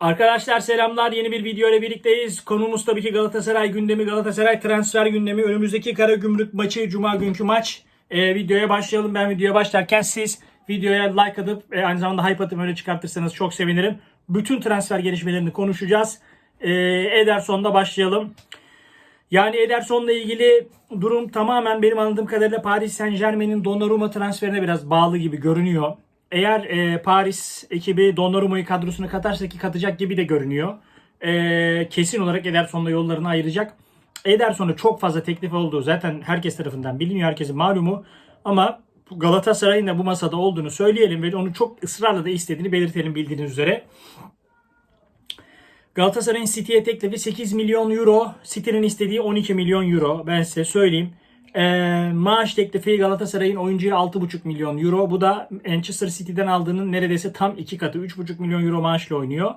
Arkadaşlar selamlar. Yeni bir video ile birlikteyiz. Konumuz tabii ki Galatasaray gündemi, Galatasaray transfer gündemi. Önümüzdeki Karagümrük maçı, Cuma günkü maç. Ee, videoya başlayalım. Ben videoya başlarken siz videoya like atıp e, aynı zamanda hype atıp öyle çıkartırsanız çok sevinirim. Bütün transfer gelişmelerini konuşacağız. Ee, Ederson'da başlayalım. Yani Ederson'la ilgili durum tamamen benim anladığım kadarıyla Paris Saint Germain'in Donnarumma transferine biraz bağlı gibi görünüyor. Eğer e, Paris ekibi Donnarumma'yı kadrosuna katarsa ki katacak gibi de görünüyor. E, kesin olarak Ederson'la yollarını ayıracak. Ederson'a çok fazla teklif olduğu zaten herkes tarafından biliniyor. Herkesin malumu. Ama Galatasaray'ın da bu masada olduğunu söyleyelim ve onu çok ısrarla da istediğini belirtelim bildiğiniz üzere. Galatasaray'ın City'ye teklifi 8 milyon euro. City'nin istediği 12 milyon euro. Ben size söyleyeyim. Ee, maaş teklifi Galatasaray'ın oyuncuya 6,5 milyon euro. Bu da Manchester City'den aldığının neredeyse tam iki katı. 3,5 milyon euro maaşla oynuyor.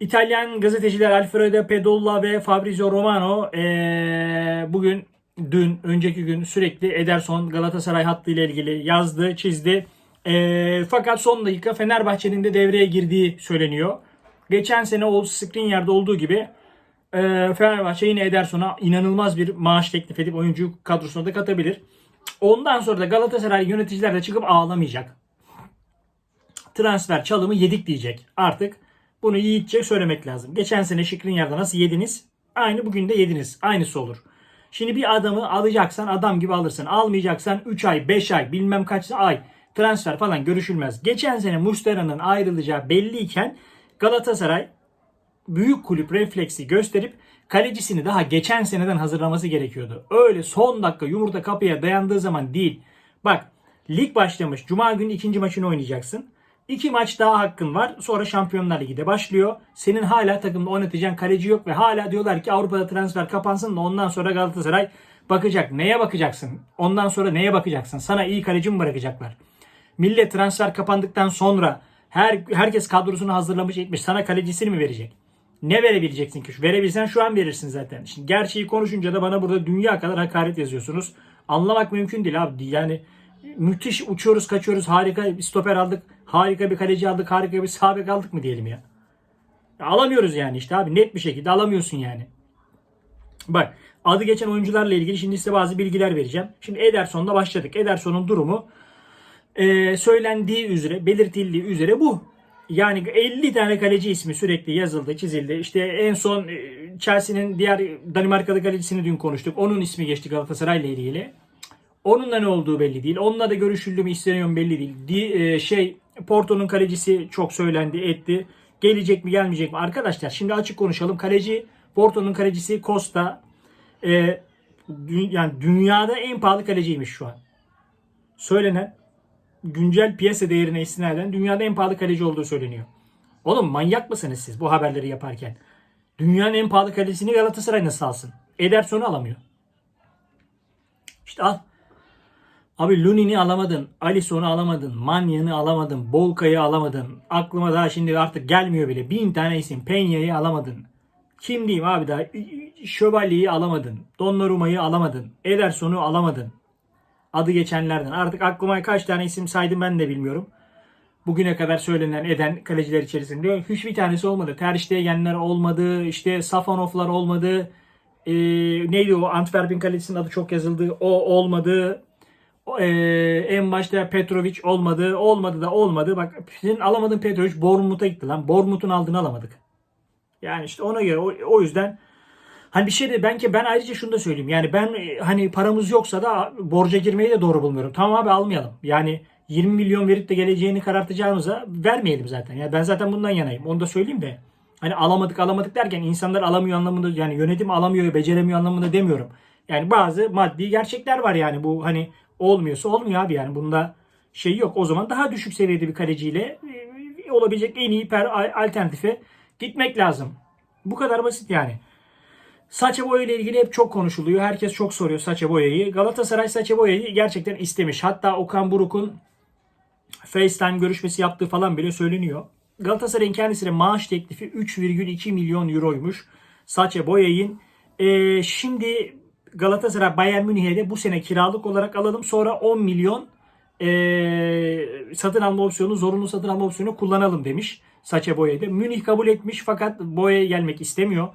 İtalyan gazeteciler Alfredo Pedolla ve Fabrizio Romano ee, bugün dün önceki gün sürekli Ederson Galatasaray hattı ilgili yazdı, çizdi. Ee, fakat son dakika Fenerbahçe'nin de devreye girdiği söyleniyor. Geçen sene Old Skriniar'da olduğu gibi e, Fenerbahçe yine Ederson'a inanılmaz bir maaş teklif edip oyuncu kadrosuna da katabilir. Ondan sonra da Galatasaray yöneticiler de çıkıp ağlamayacak. Transfer çalımı yedik diyecek. Artık bunu yiğitçe söylemek lazım. Geçen sene Skriniar'da nasıl yediniz? Aynı bugün de yediniz. Aynısı olur. Şimdi bir adamı alacaksan adam gibi alırsın. Almayacaksan 3 ay, 5 ay, bilmem kaç ay transfer falan görüşülmez. Geçen sene Mustera'nın ayrılacağı belliyken Galatasaray büyük kulüp refleksi gösterip kalecisini daha geçen seneden hazırlaması gerekiyordu. Öyle son dakika yumurta kapıya dayandığı zaman değil. Bak lig başlamış. Cuma günü ikinci maçını oynayacaksın. İki maç daha hakkın var. Sonra Şampiyonlar Ligi de başlıyor. Senin hala takımda oynatacağın kaleci yok ve hala diyorlar ki Avrupa'da transfer kapansın da ondan sonra Galatasaray bakacak. Neye bakacaksın? Ondan sonra neye bakacaksın? Sana iyi kaleci mi bırakacaklar? Millet transfer kapandıktan sonra her herkes kadrosunu hazırlamış etmiş. Sana kalecisini mi verecek? Ne verebileceksin ki? Verebilsen şu an verirsin zaten. Şimdi gerçeği konuşunca da bana burada dünya kadar hakaret yazıyorsunuz. Anlamak mümkün değil abi. Yani müthiş uçuyoruz kaçıyoruz. Harika bir stoper aldık. Harika bir kaleci aldık. Harika bir sağ bek aldık mı diyelim ya. Alamıyoruz yani işte abi. Net bir şekilde alamıyorsun yani. Bak adı geçen oyuncularla ilgili şimdi size bazı bilgiler vereceğim. Şimdi Ederson'da başladık. Ederson'un durumu e, söylendiği üzere, belirtildiği üzere bu. Yani 50 tane kaleci ismi sürekli yazıldı, çizildi. İşte en son e, Chelsea'nin diğer Danimarkalı kalecisini dün konuştuk. Onun ismi geçti Galatasaray ile ilgili. Onunla ne olduğu belli değil. Onunla da görüşüldü mü isteniyor mu belli değil. Di, e, şey Porto'nun kalecisi çok söylendi, etti. Gelecek mi gelmeyecek mi? Arkadaşlar şimdi açık konuşalım. Kaleci Porto'nun kalecisi Costa e, dü- yani dünyada en pahalı kaleciymiş şu an. Söylenen güncel piyasa değerine istinaden dünyada en pahalı kaleci olduğu söyleniyor. Oğlum manyak mısınız siz bu haberleri yaparken? Dünyanın en pahalı kalecisini Galatasaray nasıl alsın? Ederson'u alamıyor. İşte al. Abi Lunin'i alamadın, Alisson'u alamadın, Manya'nı alamadın, Bolka'yı alamadın. Aklıma daha şimdi artık gelmiyor bile. Bin tane isim. Peña'yı alamadın. Kim diyeyim abi daha? Şövalye'yi alamadın. Donnarumma'yı alamadın. Ederson'u alamadın adı geçenlerden. Artık aklıma kaç tane isim saydım ben de bilmiyorum. Bugüne kadar söylenen eden kaleciler içerisinde hiçbir tanesi olmadı. Ter Stegen'ler olmadı. işte Safanovlar olmadı. Ee, neydi o Antwerp'in kalecisinin adı çok yazıldı. O olmadı. Ee, en başta Petrovic olmadı. Olmadı da olmadı. Bak senin alamadığın Petrovic Bournemouth'a gitti lan. Bournemouth'un aldığını alamadık. Yani işte ona göre o, o yüzden Hani bir şey de ben ki ben ayrıca şunu da söyleyeyim. Yani ben e, hani paramız yoksa da borca girmeyi de doğru bulmuyorum. Tamam abi almayalım. Yani 20 milyon verip de geleceğini karartacağımıza vermeyelim zaten. Yani ben zaten bundan yanayım. Onu da söyleyeyim de. Hani alamadık alamadık derken insanlar alamıyor anlamında yani yönetim alamıyor beceremiyor anlamında demiyorum. Yani bazı maddi gerçekler var yani bu hani olmuyorsa olmuyor abi yani bunda şey yok. O zaman daha düşük seviyede bir kaleciyle e, olabilecek en iyi per alternatife gitmek lazım. Bu kadar basit yani. Saça boya ile ilgili hep çok konuşuluyor. Herkes çok soruyor Saça boyayı. Galatasaray Saça boyayı gerçekten istemiş. Hatta Okan Buruk'un FaceTime görüşmesi yaptığı falan bile söyleniyor. Galatasaray'ın kendisine maaş teklifi 3,2 milyon euroymuş. Saça boyayın. Ee, şimdi Galatasaray Bayern Münih'e de bu sene kiralık olarak alalım. Sonra 10 milyon ee, satın alma opsiyonu, zorunlu satın alma opsiyonu kullanalım demiş. Saça Boye'de. Münih kabul etmiş fakat Boye gelmek istemiyor.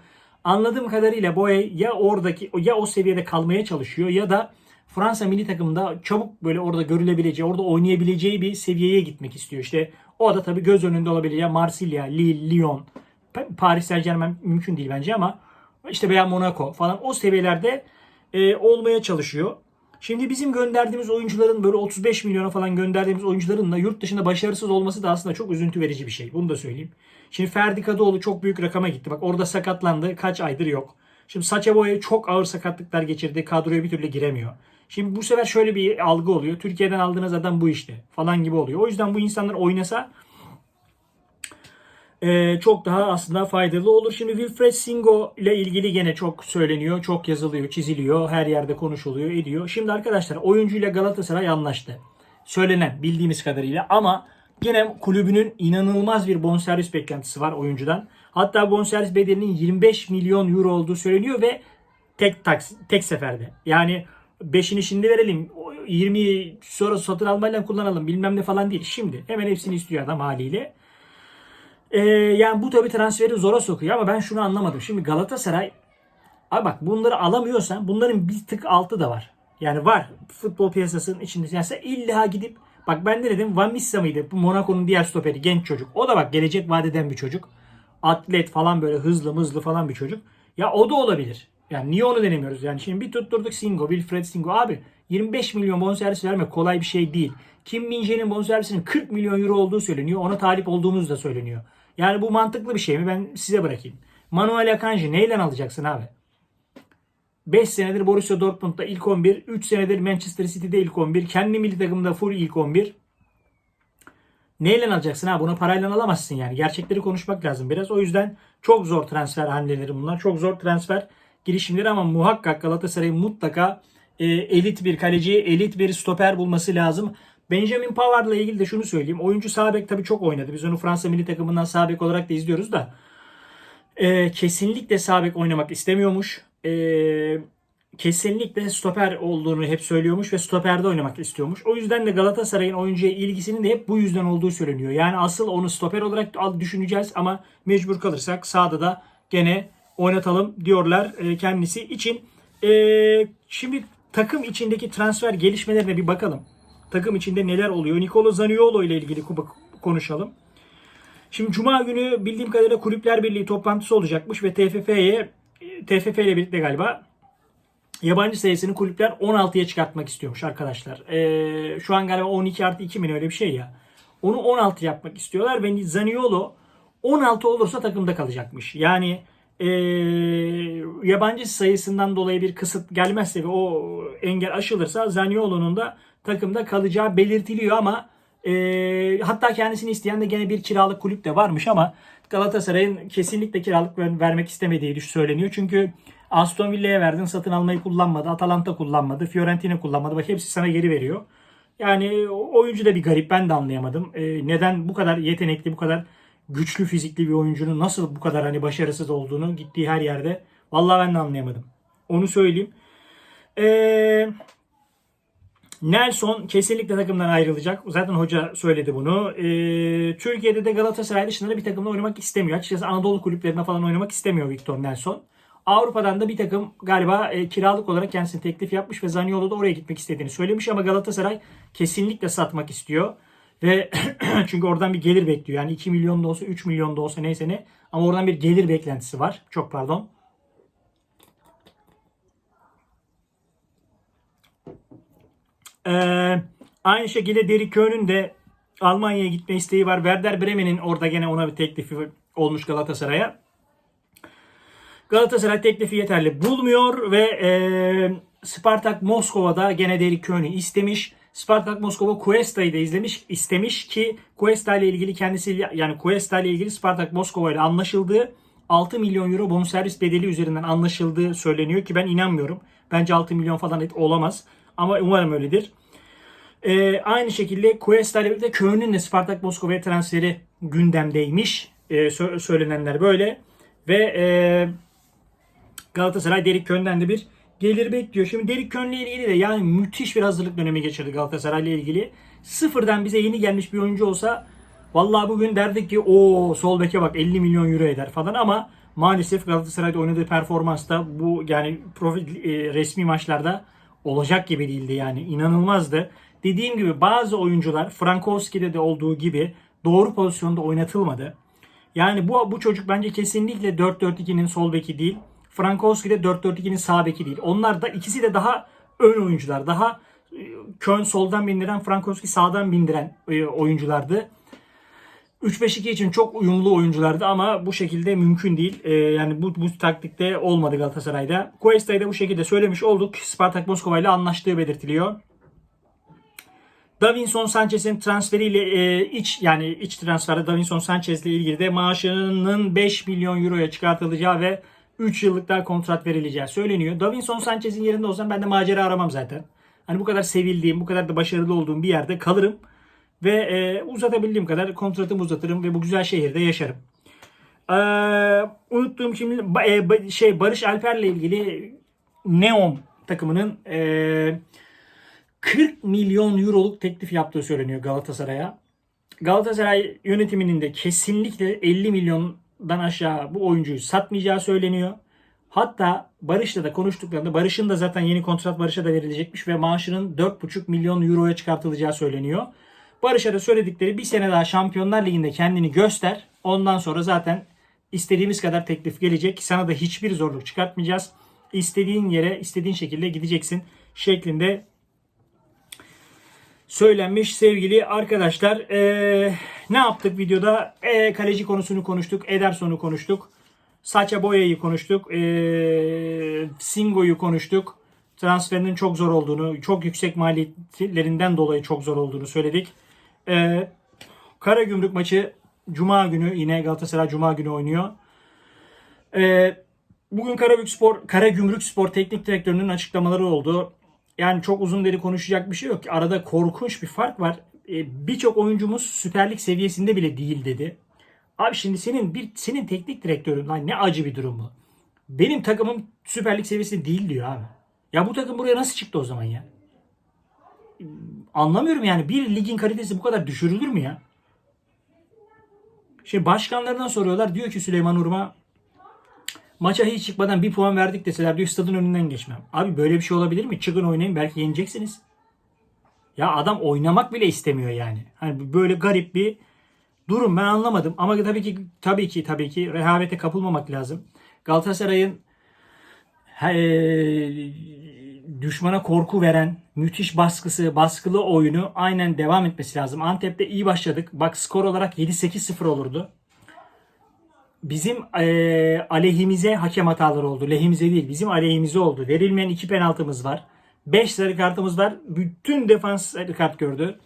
Anladığım kadarıyla Boye ya oradaki ya o seviyede kalmaya çalışıyor ya da Fransa milli takımında çabuk böyle orada görülebileceği, orada oynayabileceği bir seviyeye gitmek istiyor. İşte o da tabii göz önünde olabileceği Marsilya, Lille, Lyon, Pa- Paris Saint Germain mümkün değil bence ama işte veya Monaco falan o seviyelerde e, olmaya çalışıyor. Şimdi bizim gönderdiğimiz oyuncuların böyle 35 milyona falan gönderdiğimiz oyuncuların da yurt dışında başarısız olması da aslında çok üzüntü verici bir şey. Bunu da söyleyeyim. Şimdi Ferdi Kadıoğlu çok büyük rakama gitti. Bak orada sakatlandı. Kaç aydır yok. Şimdi Saça Boya çok ağır sakatlıklar geçirdi. Kadroya bir türlü giremiyor. Şimdi bu sefer şöyle bir algı oluyor. Türkiye'den aldığınız adam bu işte falan gibi oluyor. O yüzden bu insanlar oynasa e, çok daha aslında faydalı olur. Şimdi Wilfred Singo ile ilgili gene çok söyleniyor, çok yazılıyor, çiziliyor, her yerde konuşuluyor, ediyor. Şimdi arkadaşlar oyuncuyla Galatasaray anlaştı. Söylenen bildiğimiz kadarıyla ama gene kulübünün inanılmaz bir bonservis beklentisi var oyuncudan. Hatta bonservis bedelinin 25 milyon euro olduğu söyleniyor ve tek taks tek seferde. Yani beşini şimdi verelim. 20 sonra satın almayla kullanalım bilmem ne falan değil. Şimdi hemen hepsini istiyor adam haliyle. Ee, yani bu tabii transferi zora sokuyor ama ben şunu anlamadım. Şimdi Galatasaray Abi bak bunları alamıyorsan bunların bir tık altı da var. Yani var futbol piyasasının içinde. Yani sen illa gidip bak ben de dedim Van Missa mıydı? Bu Monaco'nun diğer stoperi genç çocuk. O da bak gelecek vadeden bir çocuk. Atlet falan böyle hızlı mızlı falan bir çocuk. Ya o da olabilir. Yani niye onu denemiyoruz? Yani şimdi bir tutturduk Singo, Wilfred Singo. Abi 25 milyon bonservis vermek kolay bir şey değil. Kim Min-jae'nin bonservisinin 40 milyon euro olduğu söyleniyor. Ona talip olduğumuz da söyleniyor. Yani bu mantıklı bir şey mi? Ben size bırakayım. Manuel Akanji neyle alacaksın abi? 5 senedir Borussia Dortmund'da ilk 11, 3 senedir Manchester City'de ilk 11, kendi milli takımda full ilk 11. Neyle alacaksın ha? Bunu parayla alamazsın yani. Gerçekleri konuşmak lazım biraz. O yüzden çok zor transfer hamleleri bunlar. Çok zor transfer girişimleri ama muhakkak Galatasaray'ın mutlaka e, elit bir kaleci, elit bir stoper bulması lazım. Benjamin Pavard'la ilgili de şunu söyleyeyim. Oyuncu sağ bek tabii çok oynadı. Biz onu Fransa milli takımından sağ bek olarak da izliyoruz da. E, kesinlikle sağ bek oynamak istemiyormuş. E, kesinlikle stoper olduğunu hep söylüyormuş ve stoperde oynamak istiyormuş. O yüzden de Galatasaray'ın oyuncuya ilgisinin de hep bu yüzden olduğu söyleniyor. Yani asıl onu stoper olarak düşüneceğiz ama mecbur kalırsak sağda da gene oynatalım diyorlar e, kendisi için. E, şimdi takım içindeki transfer gelişmelerine bir bakalım. Takım içinde neler oluyor? Nicolo Zaniolo ile ilgili konuşalım. Şimdi Cuma günü bildiğim kadarıyla Kulüpler Birliği toplantısı olacakmış ve TFF'ye TFF ile birlikte galiba yabancı sayısını kulüpler 16'ya çıkartmak istiyormuş arkadaşlar. Ee, şu an galiba 12 artı 2 mi öyle bir şey ya. Onu 16 yapmak istiyorlar ve Zaniolo 16 olursa takımda kalacakmış. Yani ee, yabancı sayısından dolayı bir kısıt gelmezse ve o engel aşılırsa Zaniolo'nun da takımda kalacağı belirtiliyor ama ee, hatta kendisini isteyen de gene bir kiralık kulüp de varmış ama Galatasaray'ın kesinlikle kiralık ver- vermek istemediği söyleniyor. Çünkü Aston Villa'ya verdin satın almayı kullanmadı. Atalanta kullanmadı. Fiorentina kullanmadı. Bak hepsi sana geri veriyor. Yani oyuncu da bir garip. Ben de anlayamadım. Ee, neden bu kadar yetenekli, bu kadar güçlü fizikli bir oyuncunun nasıl bu kadar hani başarısız olduğunu gittiği her yerde. Vallahi ben de anlayamadım. Onu söyleyeyim. Eee Nelson kesinlikle takımdan ayrılacak. Zaten hoca söyledi bunu. Ee, Türkiye'de de Galatasaray dışında bir takımda oynamak istemiyor. Açıkçası Anadolu kulüplerine falan oynamak istemiyor Victor Nelson. Avrupa'dan da bir takım galiba e, kiralık olarak kendisine teklif yapmış ve Zaniolo da oraya gitmek istediğini söylemiş ama Galatasaray kesinlikle satmak istiyor. Ve çünkü oradan bir gelir bekliyor. Yani 2 milyon da olsa 3 milyon da olsa neyse ne. Ama oradan bir gelir beklentisi var. Çok pardon. Ee, aynı şekilde Derek Köhn'ün de Almanya'ya gitme isteği var. Werder Bremen'in orada gene ona bir teklifi olmuş Galatasaray'a. Galatasaray teklifi yeterli bulmuyor ve e, Spartak Moskova'da gene Derek Köhn'ü istemiş. Spartak Moskova Cuesta'yı da izlemiş, istemiş ki Cuesta ile ilgili kendisi yani Cuesta ile ilgili Spartak Moskova ile anlaşıldığı 6 milyon euro bonservis bedeli üzerinden anlaşıldığı söyleniyor ki ben inanmıyorum. Bence 6 milyon falan olamaz. Ama umarım öyledir. Ee, aynı şekilde Cuesta ile birlikte Köln'ün de Spartak Moskova'ya transferi gündemdeymiş. Ee, sö- söylenenler böyle. Ve e, Galatasaray Derik Köln'den de bir gelir bekliyor. Şimdi Derik Köln'le ilgili de yani müthiş bir hazırlık dönemi geçirdi Galatasaray ile ilgili. Sıfırdan bize yeni gelmiş bir oyuncu olsa Vallahi bugün derdik ki o sol beke bak 50 milyon euro eder falan ama maalesef Galatasaray'da oynadığı performansta bu yani profi, e, resmi maçlarda olacak gibi değildi yani inanılmazdı. Dediğim gibi bazı oyuncular Frankowski'de de olduğu gibi doğru pozisyonda oynatılmadı. Yani bu bu çocuk bence kesinlikle 4-4-2'nin sol beki değil. Frankowski de 4-4-2'nin sağ beki değil. Onlar da ikisi de daha ön oyuncular. Daha e, Köln soldan bindiren, Frankowski sağdan bindiren e, oyunculardı. 3-5-2 için çok uyumlu oyunculardı ama bu şekilde mümkün değil. E, yani bu, bu taktikte olmadı Galatasaray'da. Cuesta'yı da bu şekilde söylemiş olduk. Spartak Moskova ile anlaştığı belirtiliyor. Davinson Sanchez'in transferiyle e, iç yani iç transferde Davinson Sanchez ile ilgili de maaşının 5 milyon euroya çıkartılacağı ve 3 yıllık daha kontrat verileceği söyleniyor. Davinson Sanchez'in yerinde olsam ben de macera aramam zaten. Hani bu kadar sevildiğim, bu kadar da başarılı olduğum bir yerde kalırım ve e, uzatabildiğim kadar kontratımı uzatırım ve bu güzel şehirde yaşarım. Ee, unuttuğum şimdi e, şey Barış Alper'le ilgili Neom takımının e, 40 milyon euroluk teklif yaptığı söyleniyor Galatasaray'a. Galatasaray yönetiminin de kesinlikle 50 milyondan aşağı bu oyuncuyu satmayacağı söyleniyor. Hatta Barış'la da konuştuklarında Barış'ın da zaten yeni kontrat Barış'a da verilecekmiş ve maaşının 4,5 milyon euroya çıkartılacağı söyleniyor. Barış'a da söyledikleri bir sene daha Şampiyonlar Ligi'nde kendini göster. Ondan sonra zaten istediğimiz kadar teklif gelecek. Sana da hiçbir zorluk çıkartmayacağız. İstediğin yere istediğin şekilde gideceksin şeklinde söylenmiş sevgili arkadaşlar. Ee, ne yaptık videoda? Ee, kaleci konusunu konuştuk. Ederson'u konuştuk. Saça Boya'yı konuştuk. Ee, Singo'yu konuştuk. Transferinin çok zor olduğunu, çok yüksek maliyetlerinden dolayı çok zor olduğunu söyledik. Ee, Karagümrük maçı Cuma günü yine Galatasaray Cuma günü oynuyor. Ee, bugün Karagümrük Spor, Karagümrük Spor Teknik Direktörü'nün açıklamaları oldu. Yani çok uzun deri konuşacak bir şey yok. Arada korkunç bir fark var. Ee, Birçok oyuncumuz Süper Lig seviyesinde bile değil dedi. Abi şimdi senin bir senin teknik direktörün lan ne acı bir durum bu. Benim takımım Süper Lig seviyesinde değil diyor abi. Ya bu takım buraya nasıl çıktı o zaman ya? Anlamıyorum yani bir ligin kalitesi bu kadar düşürülür mü ya? Şimdi başkanlarından soruyorlar. Diyor ki Süleyman Urma maça hiç çıkmadan bir puan verdik deseler diyor stadın önünden geçmem. Abi böyle bir şey olabilir mi? Çıkın oynayın belki yeneceksiniz. Ya adam oynamak bile istemiyor yani. Hani böyle garip bir durum ben anlamadım. Ama tabii ki tabii ki tabii ki rehavete kapılmamak lazım. Galatasaray'ın düşmana korku veren müthiş baskısı, baskılı oyunu aynen devam etmesi lazım. Antep'te iyi başladık. Bak skor olarak 7-8-0 olurdu. Bizim eee, aleyhimize hakem hataları oldu. Lehimize değil. Bizim aleyhimize oldu. Verilmeyen iki penaltımız var. 5 sarı kartımız var. Bütün defans sarı kart gördü.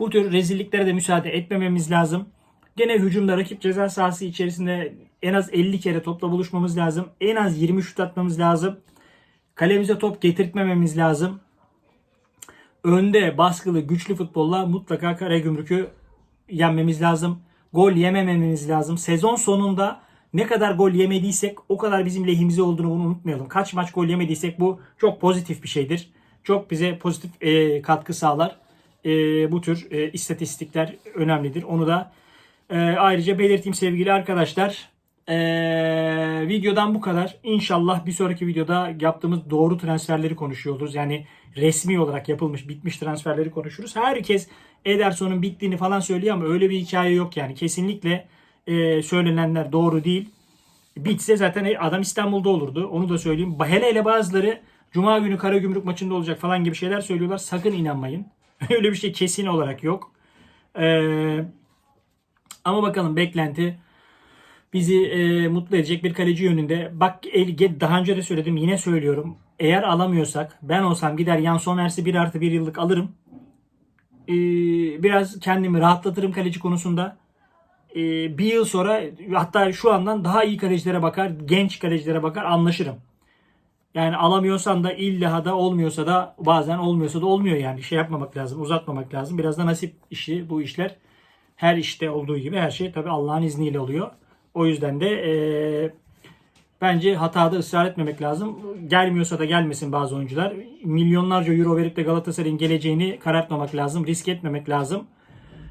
Bu tür rezilliklere de müsaade etmememiz lazım. Gene hücumda rakip ceza sahası içerisinde en az 50 kere topla buluşmamız lazım. En az 20 şut atmamız lazım. Kalemize top getirtmememiz lazım. Önde baskılı güçlü futbolla mutlaka Karagümrük'ü yenmemiz lazım. Gol yemememiz lazım. Sezon sonunda ne kadar gol yemediysek o kadar bizim lehimize olduğunu bunu unutmayalım. Kaç maç gol yemediysek bu çok pozitif bir şeydir. Çok bize pozitif e, katkı sağlar. E, bu tür e, istatistikler önemlidir. Onu da e, ayrıca belirteyim sevgili arkadaşlar. E, videodan bu kadar. İnşallah bir sonraki videoda yaptığımız doğru transferleri konuşuyor oluruz. Yani resmi olarak yapılmış, bitmiş transferleri konuşuruz. Herkes Ederson'un bittiğini falan söylüyor ama öyle bir hikaye yok yani. Kesinlikle e, söylenenler doğru değil. Bitse zaten adam İstanbul'da olurdu. Onu da söyleyeyim. Hele hele bazıları Cuma günü Karagümrük maçında olacak falan gibi şeyler söylüyorlar. Sakın inanmayın. Öyle bir şey kesin olarak yok. Ee, ama bakalım beklenti bizi e, mutlu edecek bir kaleci yönünde. Bak el, daha önce de söyledim yine söylüyorum. Eğer alamıyorsak ben olsam gider Jan Sommers'i 1 artı 1 yıllık alırım. Ee, biraz kendimi rahatlatırım kaleci konusunda. Ee, bir yıl sonra hatta şu andan daha iyi kalecilere bakar, genç kalecilere bakar anlaşırım. Yani alamıyorsan da illa da olmuyorsa da bazen olmuyorsa da olmuyor yani. Şey yapmamak lazım, uzatmamak lazım. Biraz da nasip işi bu işler. Her işte olduğu gibi her şey tabii Allah'ın izniyle oluyor. O yüzden de eee, bence hatada ısrar etmemek lazım. Gelmiyorsa da gelmesin bazı oyuncular. Milyonlarca euro verip de Galatasaray'ın geleceğini karartmamak lazım. Risk etmemek lazım.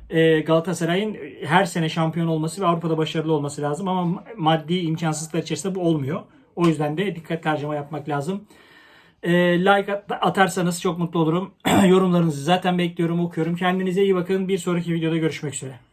e, Galatasaray'ın her sene şampiyon olması ve Avrupa'da başarılı olması lazım ama maddi imkansızlıklar içerisinde bu olmuyor. O yüzden de dikkat harcama yapmak lazım. E, like at- atarsanız çok mutlu olurum. Yorumlarınızı zaten bekliyorum, okuyorum. Kendinize iyi bakın. Bir sonraki videoda görüşmek üzere.